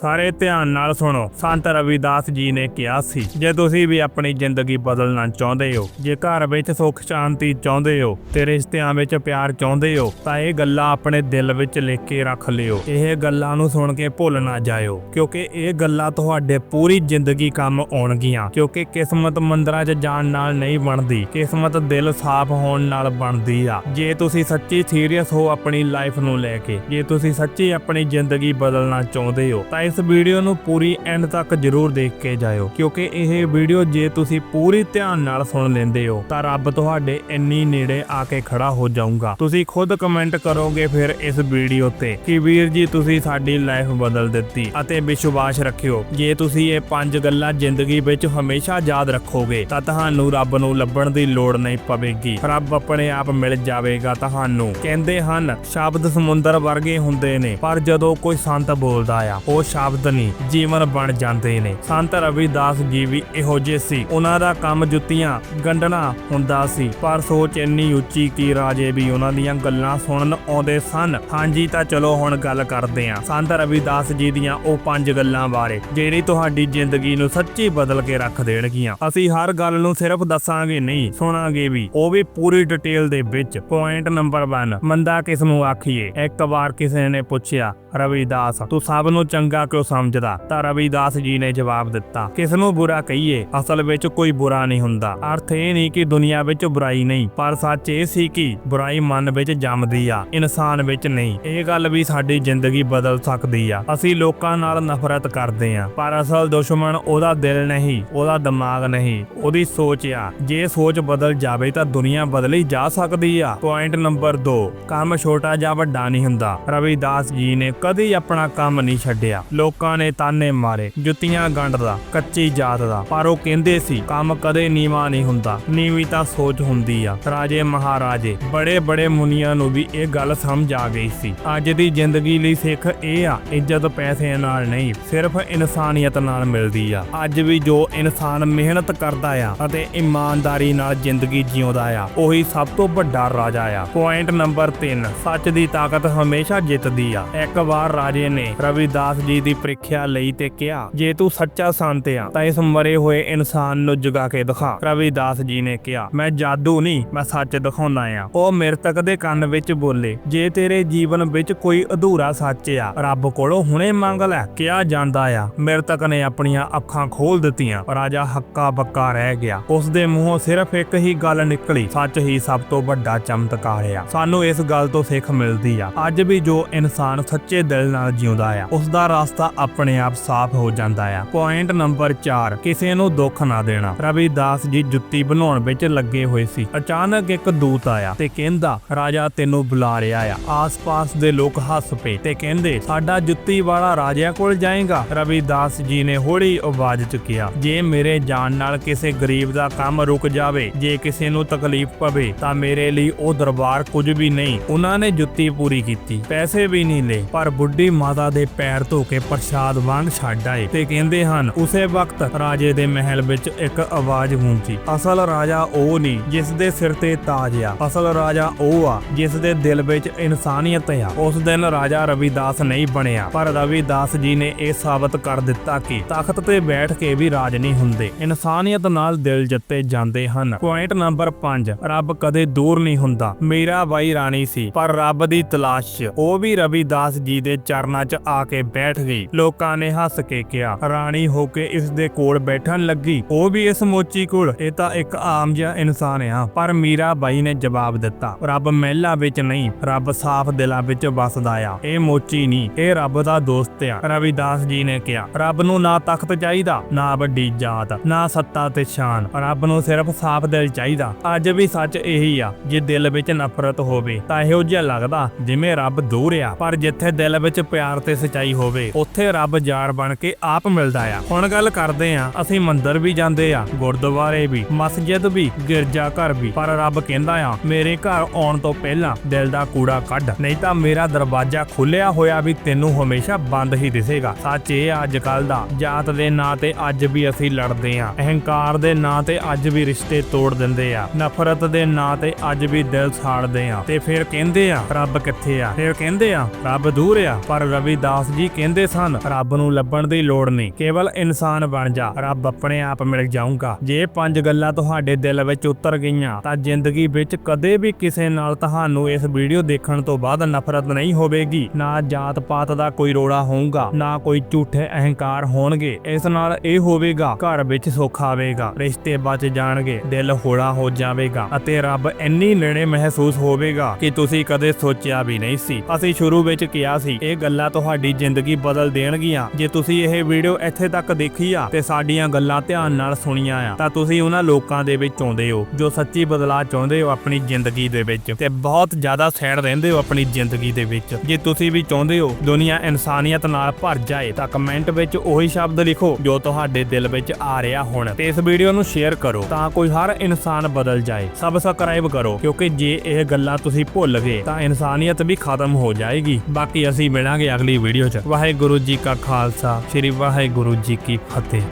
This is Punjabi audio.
ਸਾਰੇ ਧਿਆਨ ਨਾਲ ਸੁਣੋ। ਸੰਤ ਰਵਿਦਾਸ ਜੀ ਨੇ ਕਿਹਾ ਸੀ, ਜੇ ਤੁਸੀਂ ਵੀ ਆਪਣੀ ਜ਼ਿੰਦਗੀ ਬਦਲਣਾ ਚਾਹੁੰਦੇ ਹੋ, ਜੇ ਘਰ ਵਿੱਚ ਸੁੱਖ ਸ਼ਾਂਤੀ ਚਾਹੁੰਦੇ ਹੋ ਤੇ ਰਿਸ਼ਤਿਆਂ ਵਿੱਚ ਪਿਆਰ ਚਾਹੁੰਦੇ ਹੋ, ਤਾਂ ਇਹ ਗੱਲਾਂ ਆਪਣੇ ਦਿਲ ਵਿੱਚ ਲਿਖ ਕੇ ਰੱਖ ਲਿਓ। ਇਹ ਗੱਲਾਂ ਨੂੰ ਸੁਣ ਕੇ ਭੁੱਲ ਨਾ ਜਾਇਓ, ਕਿਉਂਕਿ ਇਹ ਗੱਲਾਂ ਤੁਹਾਡੇ ਪੂਰੀ ਜ਼ਿੰਦਗੀ ਕੰਮ ਆਉਣਗੀਆਂ, ਕਿਉਂਕਿ ਕਿਸਮਤ ਮੰਦਰਾਂ 'ਚ ਜਾਣ ਨਾਲ ਨਹੀਂ ਬਣਦੀ, ਕਿਸਮਤ ਦਿਲ ਸਾਫ਼ ਹੋਣ ਨਾਲ ਬਣਦੀ ਆ। ਜੇ ਤੁਸੀਂ ਸੱਚੀ ਸੀਰੀਅਸ ਹੋ ਆਪਣੀ ਲਾਈਫ ਨੂੰ ਲੈ ਕੇ, ਜੇ ਤੁਸੀਂ ਸੱਚੀ ਆਪਣੀ ਜ਼ਿੰਦਗੀ ਬਦਲਣਾ ਚਾਹੁੰਦੇ ਹੋ, ਤਾਂ ਇਸ ਵੀਡੀਓ ਨੂੰ ਪੂਰੀ ਐਂਡ ਤੱਕ ਜ਼ਰੂਰ ਦੇਖ ਕੇ ਜਾਇਓ, ਕਿਉਂਕਿ ਇਹ ਵੀਡੀਓ ਜੇ ਤੁਸੀਂ ਪੂਰੀ ਧਿਆਨ ਨਾਲ ਸੁਣ ਲੈਂਦੇ ਹੋ, ਤਾਂ ਰੱਬ ਤੁਹਾਡੇ ਇੰਨੀ ਨੇੜੇ ਆ ਕੇ ਖੜਾ ਹੋ ਜਾਊਗਾ। ਤੁਸੀਂ ਖੁਦ ਕਮੈਂਟ ਕਰੋਗੇ ਫਿਰ ਇਸ ਵੀਡੀਓ ਤੇ ਕਿ ਵੀਰ ਜੀ ਤੁਸੀਂ ਸਾਡੀ ਲਾਈਫ ਬਦਲ ਦਿੱਤੀ ਅਤੇ ਵਿਸ਼ਵਾਸ ਰੱਖਿਓ, ਜੇ ਤੁਸੀਂ ਇਹ ਪੰਜ ਗੱਲਾਂ ਜ਼ਿੰਦਗੀ ਵਿੱਚ ਹਮੇਸ਼ਾ ਯਾਦ ਰੱਖੋਗੇ, ਤਾਂ ਤੁਹਾਨੂੰ ਰੱਬ ਨੂੰ ਲੱਭਣ ਦੀ ਲੋੜ ਨਹੀਂ ਪਵੇਗੀ। ਰੱਬ ਆਪਣੇ ਆਪ ਮਿਲ ਜਾਵੇਗਾ ਤੁਹਾਨੂੰ। ਕਹਿੰਦੇ ਹਨ, ਸ਼ਬਦ ਸਮੁੰਦਰ ਵਰਗੇ ਹੁੰਦੇ ਨੇ, ਪਰ ਜਦੋਂ ਕੋਈ ਸੰਤ ਬੋਲਦਾ ਆ, ਉਹ ਸ਼ਬਦ ਨਹੀਂ ਜੀਵਨ ਬਣ ਜਾਂਦੇ ਨੇ। ਸੰਤ ਰਵਿਦਾਸ ਜੀ ਵੀ ਇਹੋ ਜਿਹੇ ਸੀ। ਉਹਨਾਂ ਦਾ ਕੰਮ ਜੁੱਤੀਆਂ ਗੰਢਣਾ ਹੁੰਦਾ ਸੀ। ਪਰ ਸੋਚ ਇੰਨੀ ਉੱਚੀ ਕਿ ਰਾਜੇ ਵੀ ਉਹਨਾਂ ਦੀਆਂ ਗੱਲਾਂ ਸੁਣਨ ਆਉਂਦੇ ਸਨ। ਹਾਂਜੀ, ਤਾਂ ਚਲੋ ਹੁਣ ਗੱਲ ਕਰਦੇ ਹਾਂ। ਸੰਤ ਰਵਿਦਾਸ ਜੀ ਦੀਆਂ ਉਹ ਪੰਜ ਗੱਲਾਂ ਬਾਰੇ, ਜਿਹੜੀ ਤੁਹਾਡੀ ਜ਼ਿੰਦਗੀ ਨੂੰ ਸੱਚੀ ਬਦਲ ਕੇ ਰੱਖ ਦੇਣਗੀਆਂ। ਅਸੀਂ ਹਰ ਗੱਲ ਨੂੰ ਸਿਰਫ ਦੱਸਾਂਗੇ ਨਹੀਂ, ਸੁਣਾਂਗੇ ਵੀ। ਉਹ ਵੀ ਪੂਰੀ ਡਿਟੇਲ ਦੇ ਵਿੱਚ। ਪੁਆਇੰਟ ਨੰਬਰ 1 ਮੰਦਾ ਕਿਸ ਨੂੰ ਆਖੀਏ? ਇੱਕ ਵਾਰ ਕਿਸੇ ਨੇ ਪੁੱਛਿਆ ਰਵਿਦਾਸ, ਤੂੰ ਸਭ ਨੂੰ ਚੰਗਾ ਕਿਉਂ ਸਮਝਦਾ? ਤਾਂ ਰਵਿਦਾਸ ਜੀ ਨੇ ਜਵਾਬ ਦਿੱਤਾ, ਕਿਸ ਨੂੰ ਬੁਰਾ ਕਹੀਏ? ਅਸਲ ਵਿੱਚ ਕੋਈ ਬੁਰਾ ਨਹੀਂ ਹੁੰਦਾ। ਅਰਥ ਇਹ ਨਹੀਂ ਕਿ ਦੁਨੀਆ ਵਿੱਚ ਬੁਰਾਈ ਨਹੀਂ, ਪਰ ਸੱਚ ਇਹ ਸੀ ਕਿ ਬੁਰਾਈ ਮਨ ਵਿੱਚ ਜੰਮਦੀ ਆ, ਇਨਸਾਨ ਵਿੱਚ ਨਹੀਂ। ਇਹ ਗੱਲ ਵੀ ਸਾਡੀ ਜ਼ਿੰਦਗੀ ਬਦਲ ਸਕਦੀ ਆ। ਅਸੀਂ ਲੋਕਾਂ ਨਾਲ ਨਫ਼ਰਤ ਕਰਦੇ ਆ, ਪਰ ਅਸਲ ਦੁਸ਼ਮਣ ਉਹਦਾ ਦਿਲ ਨਹੀਂ, ਉਹਦਾ ਦਿਮਾਗ ਨਹੀਂ, ਉਹਦੀ ਸੋਚ ਆ। ਜੇ ਸੋਚ ਬਦਲ ਜਾਵੇ ਤਾਂ ਦੁਨੀਆ ਬਦਲੀ ਜਾ ਸਕਦੀ ਆ। ਪੁਆਇੰਟ ਨੰਬਰ 2 ਕੰਮ ਛੋਟਾ ਜਾਂ ਵੱਡਾ ਨਹੀਂ ਹੁੰਦਾ। ਰਵਿਦਾਸ ਜੀ ਨੇ ਕਦੇ ਆਪਣਾ ਕੰਮ ਨਹੀਂ ਛੱਡਿਆ। ਲੋਕਾਂ ਨੇ ਤਾਨੇ ਮਾਰੇ, ਜੁੱਤੀਆਂ ਗੰਢਦਾ, ਕੱਚੀ ਜਾਤ ਦਾ। ਪਰ ਉਹ ਕਹਿੰਦੇ ਸੀ, ਕੰਮ ਕਦੇ ਨੀਵਾ ਨਹੀਂ ਹੁੰਦਾ, ਨੀਵੀਂ ਤਾਂ ਸੋਚ ਹੁੰਦੀ ਆ। ਰਾਜੇ ਮਹਾਰਾਜੇ ਬੜੇ ਬੜੇ ਮੁਨੀਆਂ ਨੂੰ ਵੀ ਇਹ ਗੱਲ ਸਮਝ ਆ ਗਈ ਸੀ। ਅੱਜ ਦੀ ਜ਼ਿੰਦਗੀ ਲਈ ਸਿੱਖ ਇਹ ਆ, ਇੱਜ਼ਤ ਪੈਸੇ ਨਾਲ ਨਹੀਂ, ਸਿਰਫ ਇਨਸਾਨੀਅਤ ਨਾਲ ਮਿਲਦੀ ਆ। ਅੱਜ ਵੀ ਜੋ ਇਨਸਾਨ ਮਿਹਨਤ ਕਰਦਾ ਆ ਅਤੇ ਇਮਾਨਦਾਰੀ ਨਾਲ ਜ਼ਿੰਦਗੀ ਜਿਉਂਦਾ ਆ, ਉਹੀ ਸਭ ਤੋਂ ਵੱਡਾ ਰਾਜਾ ਆ। ਪੁਆਇੰਟ ਨੰਬਰ 3 ਸੱਚ ਦੀ ਤਾਕਤ ਹਮੇਸ਼ਾ ਜਿੱਤਦੀ ਆ। ਇੱਕ ਵਾਰ ਰਾਜੇ ਨੇ ਰਵਿਦਾਸ ਜੀ ਦੀ ਪ੍ਰੀਖਿਆ ਲਈ ਤੇ ਕਿਹਾ, ਜੇ ਤੂੰ ਸੱਚਾ ਸੰਤ ਆ, ਤਾਂ ਇਸ ਮਰੇ ਹੋਏ ਇਨਸਾਨ ਨੂੰ ਜਗਾ ਕੇ ਦਿਖਾ। ਰਵਿਦਾਸ ਜੀ ਨੇ ਕਿਹਾ, ਮੈਂ ਜਾਦੂ ਨਹੀਂ, ਮੈਂ ਸੱਚ ਦਿਖਾਉਣਾ ਆ। ਉਹ ਮਿਰਤਕ ਦੇ ਕੰਨ ਵਿੱਚ ਬੋਲੇ, ਜੇ ਤੇਰੇ ਜੀਵਨ ਵਿੱਚ ਕੋਈ ਅਧੂਰਾ ਸੱਚ ਆ, ਰੱਬ ਕੋਲੋਂ ਹੁਣੇ ਮੰਗ ਲੈ, ਕਿਹਾ ਜਾਂਦਾ ਆ। ਮਿਰਤਕ ਨੇ ਆਪਣੀਆਂ ਅੱਖਾਂ ਖੋਲ ਦਿੱਤੀਆਂ, ਰਾਜਾ ਹੱਕਾ ਬੱਕਾ ਰਹਿ ਗਿਆ। ਉਸ ਦੇ ਮੂੰਹੋਂ ਸਿਰਫ ਇੱਕ ਹੀ ਗੱਲ ਨਿਕਲੀ, ਸੱਚ ਹੀ ਸਭ ਤੋਂ ਵੱਡਾ ਚਮਤਕਾਰ ਆ। ਸਾਨੂੰ ਇਸ ਗੱਲ ਤੋਂ ਸਿੱਖ ਮਿਲਦੀ ਆ। ਅੱਜ ਵੀ ਜੋ ਇਨਸਾਨ ਸੱਚੇ ਦਿਲ ਨਾਲ ਜਿਉਂਦਾ ਆ। ਉਸ ਦਾ ਰਸਤਾ ਆਪਣੇ ਆਪ ਸਾਫ਼ ਹੋ ਜਾਂਦਾ ਆ। ਪੁਆਇੰਟ ਨੰਬਰ 4 ਕਿਸੇ ਨੂੰ ਦੁੱਖ ਨਾ ਦੇਣਾ। ਰਵਿਦਾਸ ਜੀ ਜੁੱਤੀ ਬਣਾਉਣ ਵਿੱਚ ਲੱਗੇ ਹੋਏ ਸੀ। ਅਚਾਨਕ ਇੱਕ ਦੂਤ ਆਇਆ ਤੇ ਕਹਿੰਦਾ, ਰਾਜਾ ਤੈਨੂੰ ਬੁਲਾ ਰਿਹਾ ਆ। ਆਸ-ਪਾਸ ਦੇ ਲੋਕ ਹੱਸ ਪਏ ਤੇ ਕਹਿੰਦੇ, ਸਾਡਾ ਜੁੱਤੀ ਵਾਲਾ ਰਾਜਿਆਂ ਕੋਲ ਜਾਏਗਾ? ਰਵਿਦਾਸ ਜੀ ਨੇ ਹੌਲੀ ਆਵਾਜ਼ ਚੁੱਕਿਆ, ਜੇ ਮੇਰੇ ਜਾਣ ਨਾਲ ਕਿਸੇ ਗਰੀਬ ਦਾ ਕੰਮ ਰੁਕ ਜਾਵੇ, ਜੇ ਕਿਸੇ ਨੂੰ ਤਕਲੀਫ ਪਵੇ, ਤਾਂ ਮੇਰੇ ਲਈ ਉਹ ਦਰਬਾਰ ਕੁਝ ਵੀ ਨਹੀਂ। ਉਹਨਾਂ ਨੇ ਜੁੱਤੀ ਪੂਰੀ ਕੀਤੀ, ਪੈਸੇ ਵੀ ਨਹੀਂ ਲਏ, ਪਰ ਬੁੱਢੀ ਮਾਤਾ ਦੇ ਪੈਰ ਧੋ ਕੇ ਪ੍ਰਸ਼ਾਦ ਵੰਡ ਛੱਡ ਆਏ ਤੇ ਕਹਿੰਦੇ ਹਨ, ਉਸੇ ਵਕਤ ਰਾਜੇ ਦੇ ਮਹਿਲ ਵਿੱਚ ਇੱਕ ਆਵਾਜ਼ ਗੂੰਜੀ। ਅਸਲ ਰਾਜਾ ਉਹ ਨਹੀਂ ਜਿਸ ਦੇ ਸਿਰ ਤੇ ਤਾਜ ਆ। ਅਸਲ ਰਾਜਾ ਉਹ ਆ ਜਿਸ ਦੇ ਦਿਲ ਵਿੱਚ ਇਨਸਾਨੀਅਤ ਆ। ਉਸ ਦਿਨ ਰਾਜਾ ਰਵਿਦਾਸ ਨਹੀਂ ਬਣਿਆ, ਪਰ ਰਵਿਦਾਸ ਜੀ ਨੇ ਇਹ ਸਾਬਤ ਕਰ ਦਿੱਤਾ ਕਿ ਤਖਤ ਤੇ ਬੈਠ ਕੇ ਵੀ ਰਾਜ ਨਹੀਂ ਹੁੰਦੇ। ਇਨਸਾਨੀਅਤ ਨਾਲ ਦਿਲ ਜਿੱਤੇ ਜਾਂਦੇ ਹਨ। ਪੁਆਇੰਟ ਨੰਬਰ 5 ਰੱਬ ਕਦੇ ਦੂਰ ਨਹੀਂ ਹੁੰਦਾ। ਮੇਰਾ ਬਾਈ ਰਾਣੀ ਸੀ, ਪਰ ਰੱਬ ਦੀ ਤਲਾਸ਼। 'ਚ ਉਹ ਵੀ ਰਵਿਦਾਸ ਜੀ ਦੇ ਚਰਨਾਂ 'ਚ ਆ ਕੇ ਬੈਠ ਗਈ। ਲੋਕਾਂ ਨੇ ਹੱਸ ਕੇ ਕਿਹਾ, ਰਾਣੀ ਹੋ ਕੇ ਇਸ ਦੇ ਕੋਲ ਬੈਠਣ ਲੱਗੀ। ਉਹ ਵੀ ਇਸ ਮੋਚੀ ਕੋਲ। ਇਹ ਤਾਂ ਇੱਕ ਆਮ ਜਿਹਾ ਇਨਸਾਨ ਆ। ਪਰ ਮੀਰਾ ਬਾਈ ਨੇ ਜਵਾਬ ਦਿੱਤਾ, ਰੱਬ ਮਹਿਲਾ ਵਿੱਚ ਨਹੀਂ, ਰੱਬ ਸਾਫ਼ ਦਿਲਾਂ ਵਿੱਚ ਵਸਦਾ ਆ। ਇਹ ਮੋਚੀ ਨਹੀਂ, ਇਹ ਰੱਬ ਦਾ ਦੋਸਤ ਆ। ਰਵਿਦਾਸ ਜੀ ਨੇ ਕਿਹਾ, ਰੱਬ ਨੂੰ ਨਾ ਤਖਤ ਚਾਹੀਦਾ, ਨਾ ਵੱਡੀ ਜਾਤ, ਨਾ ਸੱਤਾ ਤੇ ਸ਼ਾਨ। ਰੱਬ ਨੂੰ ਸਿਰਫ ਸਾਫ਼ ਦਿਲ ਚਾਹੀਦਾ। ਅੱਜ ਵੀ ਸੱਚ ਇਹੀ ਆ, ਜੇ ਦਿਲ ਵਿੱਚ ਨਫ਼ਰਤ ਹੋਵੇ ਤਾਂ ਇਹੋ ਜਿਹਾ ਲੱਗਦਾ ਜਿਵੇਂ ਰੱਬ ਦੂਰ ਆ। ਪਰ ਜਿੱਥੇ ਦਿਲ ਦਿਲ ਵਿੱਚ ਪਿਆਰ ਤੇ ਸਚਾਈ ਹੋਵੇ, ਉੱਥੇ ਰੱਬ ਜਾਰ ਬਣ ਕੇ ਆਪ ਮਿਲਦਾ ਆ। ਹੁਣ ਗੱਲ ਕਰਦੇ ਆ, ਅਸੀਂ ਮੰਦਿਰ ਵੀ ਜਾਂਦੇ ਆ, ਗੁਰਦੁਆਰੇ ਵੀ, ਮਸਜਿਦ ਵੀ, ਗਿਰਜਾ ਘਰ ਵੀ। ਪਰ ਰੱਬ ਕਹਿੰਦਾ ਆ, ਮੇਰੇ ਘਰ ਆਉਣ ਤੋਂ ਪਹਿਲਾਂ ਦਿਲ ਦਾ ਕੂੜਾ ਕੱਢ, ਨਹੀਂ ਤਾਂ ਮੇਰਾ ਦਰਵਾਜ਼ਾ ਖੁੱਲਿਆ ਹੋਇਆ ਵੀ ਤੈਨੂੰ ਹਮੇਸ਼ਾ ਬੰਦ ਹੀ ਦਿਸੇਗਾ। ਸੱਚ ਇਹ ਆ ਅੱਜ ਕੱਲ ਦਾ ਜਾਤ ਦੇ ਨਾਂ ਤੇ ਅੱਜ ਵੀ ਅਸੀਂ ਲੜਦੇ ਆ। ਅਹੰਕਾਰ ਦੇ ਨਾਂ ਤੇ ਅੱਜ ਵੀ ਰਿਸ਼ਤੇ ਤੋੜ ਦਿੰਦੇ ਆ। ਨਫ਼ਰਤ ਦੇ ਨਾਂ ਤੇ ਅੱਜ ਵੀ ਦਿਲ ਸਾੜਦੇ ਆ। ਤੇ ਫਿਰ ਕਹਿੰਦੇ ਆ, ਰੱਬ ਕਿੱਥੇ ਆ? ਫਿਰ ਕਹਿੰਦੇ ਆ, ਰੱਬ ਦੂਰ ਹੋਇਆ ਪਰ ਰਵਿਦਾਸ ਜੀ ਕਹਿੰਦੇ ਸਨ, ਰੱਬ ਨੂੰ ਲੱਭਣ ਦੀ ਲੋੜ ਨਹੀਂ, ਕੇਵਲ ਇਨਸਾਨ ਬਣ ਜਾ, ਰੱਬ ਆਪਣੇ ਆਪ ਮਿਲ ਜਾਊਗਾ। ਜੇ ਪੰਜ ਗੱਲਾਂ ਤੁਹਾਡੇ ਦਿਲ ਵਿੱਚ ਉਤਰ ਗਈਆਂ, ਤਾਂ ਜ਼ਿੰਦਗੀ ਵਿੱਚ ਕਦੇ ਵੀ ਕਿਸੇ ਨਾਲ ਤੁਹਾਨੂੰ ਇਸ ਵੀਡੀਓ ਦੇਖਣ ਤੋਂ ਬਾਅਦ ਨਫ਼ਰਤ ਨਹੀਂ ਹੋਵੇਗੀ। ਨਾ ਜਾਤ ਪਾਤ ਦਾ ਕੋਈ ਰੋੜਾ ਹੋਊਗਾ, ਨਾ ਕੋਈ ਝੂਠੇ ਅਹੰਕਾਰ ਹੋਣਗੇ। ਇਸ ਨਾਲ ਇਹ ਹੋਵੇਗਾ, ਘਰ ਵਿੱਚ ਸੁੱਖ ਆਵੇਗਾ, ਰਿਸ਼ਤੇ ਬਚ ਜਾਣਗੇ, ਦਿਲ ਹੌਲਾ ਹੋ ਜਾਵੇਗਾ ਅਤੇ ਰੱਬ ਇੰਨੀ ਨੇੜੇ ਮਹਿਸੂਸ ਹੋਵੇਗਾ ਕਿ ਤੁਸੀਂ ਕਦੇ ਸੋਚਿਆ ਵੀ ਨਹੀਂ ਸੀ। ਅਸੀਂ ਸ਼ੁਰੂ ਵਿੱਚ ਕਿਹਾ ਸੀ ਸੀ। ਇਹ ਗੱਲਾਂ ਤੁਹਾਡੀ ਜ਼ਿੰਦਗੀ ਬਦਲ ਦੇਣਗੀਆਂ। ਜੇ ਤੁਸੀਂ ਇਹ ਵੀਡੀਓ ਇੱਥੇ ਤੱਕ ਦੇਖੀ ਆ ਤੇ ਸਾਡੀਆਂ ਗੱਲਾਂ ਧਿਆਨ ਨਾਲ ਸੁਣੀਆਂ ਆ, ਤਾਂ ਤੁਸੀਂ ਉਹਨਾਂ ਲੋਕਾਂ ਦੇ ਵਿੱਚ ਆਉਂਦੇ ਹੋ, ਜੋ ਸੱਚੀ ਬਦਲਾਅ ਚਾਹੁੰਦੇ ਹੋ ਆਪਣੀ ਜ਼ਿੰਦਗੀ ਦੇ ਵਿੱਚ ਤੇ ਬਹੁਤ ਜ਼ਿਆਦਾ ਸੈਡ ਰਹਿੰਦੇ ਹੋ ਆਪਣੀ ਜ਼ਿੰਦਗੀ ਦੇ ਵਿੱਚ। ਜੇ ਤੁਸੀਂ ਵੀ ਚਾਹੁੰਦੇ ਹੋ ਦੁਨੀਆ ਇਨਸਾਨੀਅਤ ਨਾਲ ਭਰ ਜਾਏ, ਤਾਂ ਕਮੈਂਟ ਵਿੱਚ ਉਹੀ ਸ਼ਬਦ ਲਿਖੋ ਜੋ ਤੁਹਾਡੇ ਦਿਲ ਵਿੱਚ ਆ ਰਿਹਾ ਹੁਣ ਤੇ ਇਸ ਵੀਡੀਓ ਨੂੰ ਸ਼ੇਅਰ ਕਰੋ ਤਾਂ ਕੋਈ ਹਰ ਇਨਸਾਨ ਬਦਲ ਜਾਏ। ਸਬਸਕ੍ਰਾਈਬ ਕਰੋ ਕਿਉਂਕਿ ਜੇ ਇਹ ਗੱਲਾਂ ਤੁਸੀਂ ਭੁੱਲ ਗਏ, ਤਾਂ ਇਨਸਾਨੀਅਤ ਵੀ ਖਤਮ ਹੋ ਜਾਏਗੀ। ਬਾਕੀ ਅਸੀਂ ਮਿਲਾਂਗੇ ਅਗਲੀ ਵੀਡੀਓ 'ਚ। ਵਾਹਿਗੁਰੂ ਜੀ ਕਾ ਖਾਲਸਾ ਸ੍ਰੀ ਵਾਹਿਗੁਰੂ ਜੀ ਕੀ ਫਤਿਹ।